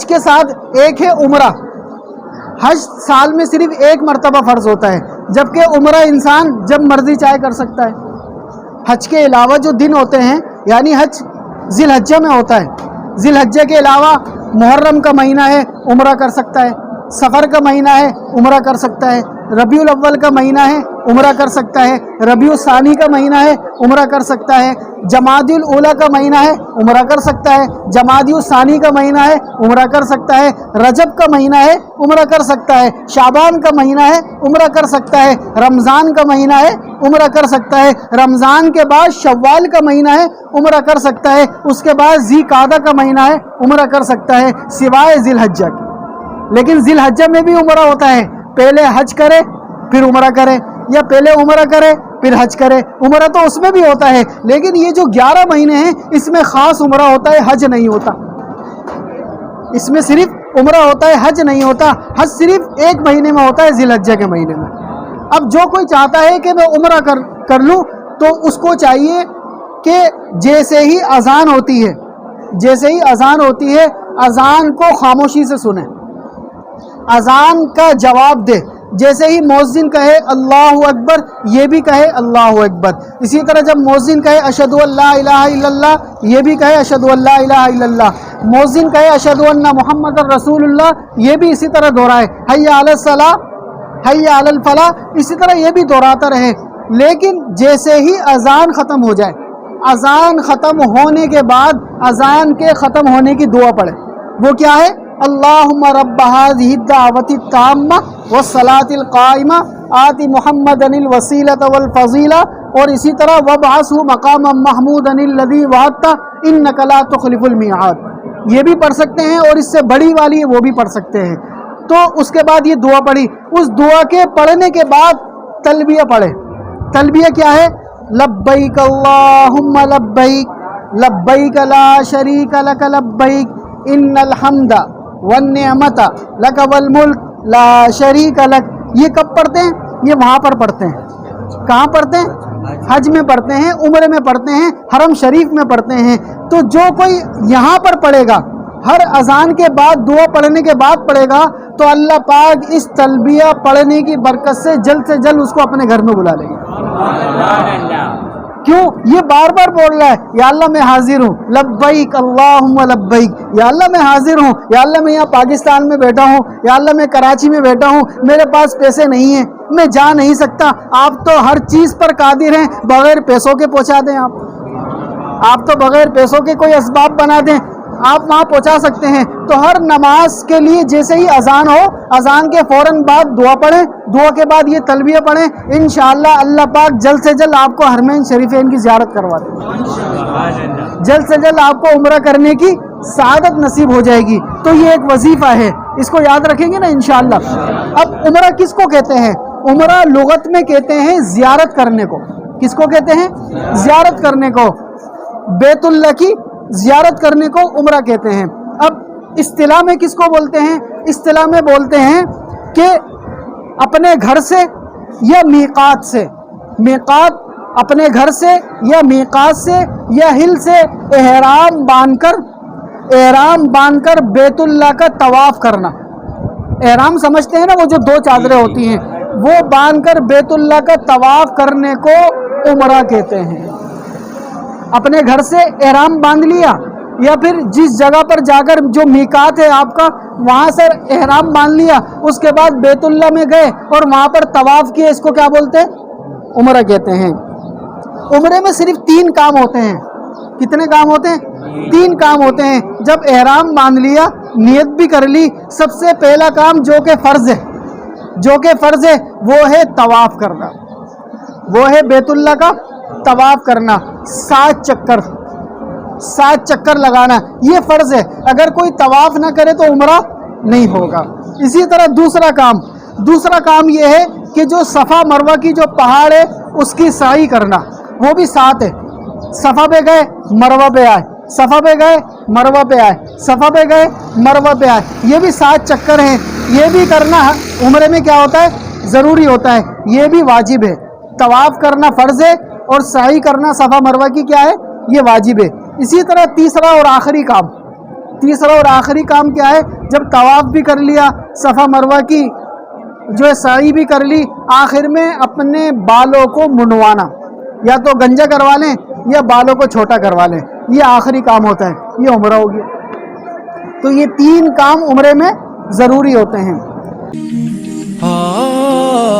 حج کے ساتھ ایک ہے عمرہ۔ حج سال میں صرف ایک مرتبہ فرض ہوتا ہے، جبکہ عمرہ انسان جب مرضی چاہے کر سکتا ہے۔ حج کے علاوہ جو دن ہوتے ہیں یعنی حج ذی الحجہ میں ہوتا ہے۔ ذی الحجہ کے علاوہ محرم کا مہینہ ہے، عمرہ کر سکتا ہے۔ سفر کا مہینہ ہے، عمرہ کر سکتا ہے۔ ربیع الاول کا مہینہ ہے، عمرہ کر سکتا ہے، ربیع الثانی کا مہینہ ہے، عمرہ کر سکتا ہے جماعت الاولا کا مہینہ ہے، عمرہ کر سکتا ہے جماعت الثانی کا مہینہ ہے، عمرہ کر سکتا ہے، رجب کا مہینہ ہے، عمرہ کر سکتا ہے، شعبان کا مہینہ ہے، عمرہ کر سکتا ہے، رمضان کا مہینہ ہے، عمرہ کر سکتا ہے، رمضان کے بعد شوال کا مہینہ ہے، عمرہ کر سکتا ہے، اس کے بعد ذی قعدہ کا مہینہ ہے، عمرہ کر سکتا ہے، سوائے ذی الحجہ کے لیکن ذی الحجہ میں بھی عمرہ ہوتا ہے۔ پہلے حج کرے، پھر عمرہ کرے، یا پہلے عمرہ کرے، پھر حج کرے۔ عمرہ تو اس میں بھی ہوتا ہے، لیکن یہ جو گیارہ مہینے ہیں، اس میں خاص عمرہ ہوتا ہے، حج نہیں ہوتا۔ اس میں صرف عمرہ ہوتا ہے، حج نہیں ہوتا۔ حج صرف ایک مہینے میں ہوتا ہے ذی الحجہ کے مہینے میں۔ اب جو کوئی چاہتا ہے کہ میں عمرہ کر کر لوں، تو اس کو چاہیے کہ جیسے ہی اذان ہوتی ہے، جیسے ہی اذان ہوتی ہے، اذان کو خاموشی سے سنیں۔ اذان کا جواب دے۔ جیسے ہی مؤذن کہے اللہ اکبر، یہ بھی کہے اللہ اکبر۔ اسی طرح جب مؤذن کہے اشد اللہ الہ الا اللہ، یہ بھی کہے اشد اللہ الہ الا اللہ۔ مؤذن کہے اشد اللہ محمد الرسول اللہ، یہ بھی اسی طرح دہرائے۔ حیا علی الصلاح حیا علی الفلاح، اسی طرح یہ بھی دہراتا رہے۔ لیکن جیسے ہی اذان ختم ہو جائے، اذان ختم ہونے کے بعد اذان کے ختم ہونے کی دعا پڑھے۔ وہ کیا ہے؟ اللہم رب هذه الدعوت التامہ والصلاة القائمہ، آتی محمد الوسیلة والفضیلہ، اور اسی طرح وبعثه مقام محمود الذي وعدت انك لا تخلف المیعاد۔ یہ بھی پڑھ سکتے ہیں اور اس سے بڑی والی وہ بھی پڑھ سکتے ہیں۔ تو اس کے بعد یہ دعا پڑھی۔ اس دعا کے پڑھنے کے بعد تلبیہ پڑھے۔ تلبیہ کیا ہے؟ لبیک اللہم لبیک لبیک لا شریک لک لبیک، ان الحمد والنعمت، لک والملک، لا شریک لک. یہ کب پڑھتے ہیں؟ یہ وہاں پر پڑھتے ہیں. کہاں پڑھتے ہیں؟ حج میں پڑھتے ہیں، عمرے میں پڑھتے ہیں، حرم شریف میں پڑھتے ہیں. تو جو کوئی یہاں پر پڑھے گا، ہر اذان کے بعد، دعا پڑھنے کے بعد پڑھے گا، تو اللہ پاک اس تلبیہ پڑھنے کی برکت سے جلد سے جلد اس کو اپنے گھر میں بلا لے گا. کیوں؟ یہ بار بار بول رہا ہے، یا اللہ میں حاضر ہوں، لبیک اللہم لبیک، یا اللہ میں حاضر ہوں، یا اللہ میں یہاں پاکستان میں بیٹھا ہوں، یا اللہ میں کراچی میں بیٹھا ہوں، میرے پاس پیسے نہیں ہیں، میں جا نہیں سکتا، آپ تو ہر چیز پر قادر ہیں، بغیر پیسوں کے پہنچا دیں آپ۔ آپ تو بغیر پیسوں کے کوئی اسباب بنا دیں۔ آپ وہاں پہنچا سکتے ہیں۔ تو ہر نماز کے لیے جیسے ہی اذان ہو، اذان کے فوراً بعد دعا پڑھیں۔ دعا کے بعد یہ تلبیہ پڑھیں۔ انشاءاللہ اللہ پاک جلد سے جلد آپ کو حرمین شریفین کی زیارت کروا دیں۔ جلد سے جلد آپ کو عمرہ کرنے کی سعادت نصیب ہو جائے گی۔ تو یہ ایک وظیفہ ہے۔ اس کو یاد رکھیں گے نا انشاءاللہ۔ اب عمرہ کس کو کہتے ہیں؟ عمرہ لغت میں کہتے ہیں زیارت کرنے کو۔ کس کو کہتے ہیں؟ زیارت کرنے کو۔ بیت اللہ کی زیارت کرنے کو عمرہ کہتے ہیں۔ اب اصطلاح میں کس کو بولتے ہیں؟ اصطلاح میں بولتے ہیں کہ اپنے گھر سے یا میقات سے۔ میقات اپنے گھر سے یا میقات سے یا ہل سے احرام باندھ کر احرام باندھ کر بیت اللہ کا طواف کرنا۔ احرام سمجھتے ہیں نا وہ جو دو چادریں ہوتی ہیں وہ باندھ کر بیت اللہ کا طواف کرنے کو عمرہ کہتے ہیں۔ اپنے گھر سے احرام باندھ لیا یا پھر جس جگہ پر جا کر جو میکات ہے آپ کا، وہاں سے احرام باندھ لیا، اس کے بعد بیت اللہ میں گئے اور وہاں پر طواف کیے، اس کو کیا بولتے ہیں؟ عمرہ کہتے ہیں۔ عمرے میں صرف تین کام ہوتے ہیں۔ کتنے کام ہوتے ہیں؟ تین کام ہوتے ہیں۔ جب احرام باندھ لیا، نیت بھی کر لی، سب سے پہلا کام جو کہ فرض ہے، جو کہ فرض ہے، وہ ہے طواف کرنا۔ وہ ہے بیت اللہ کا طواف کرنا، سات چکر سات چکر لگانا، یہ فرض ہے۔ اگر کوئی طواف نہ کرے تو عمرہ نہیں ہوگا۔ اسی طرح دوسرا کام دوسرا کام یہ ہے کہ جو صفا مروہ کی جو پہاڑ ہے، اس کی سائی کرنا۔ وہ بھی سات ہے۔ صفا پہ گئے، مروہ پہ آئے۔ صفا پہ گئے، مروہ پہ آئے۔ صفا پہ گئے، مروہ پہ آئے۔ یہ بھی سات چکر ہیں۔ یہ بھی کرنا عمرے میں کیا ہوتا ہے؟ ضروری ہوتا ہے۔ یہ بھی واجب ہے۔ طواف کرنا فرض ہے۔ اور صحیح کرنا صفا مروہ کی کیا ہے؟ یہ واجب ہے۔ اسی طرح تیسرا اور آخری کام۔ تیسرا اور آخری کام کیا ہے؟ جب طواف بھی کر لیا، صفا مروہ کی جو ہے سعی بھی کر لی، آخر میں اپنے بالوں کو منڈوانا یا تو گنجا کروا لیں یا بالوں کو چھوٹا کروا لیں۔ یہ آخری کام ہوتا ہے۔ یہ عمرہ ہو گیا۔ تو یہ تین کام عمرے میں ضروری ہوتے ہیں۔ ہاں۔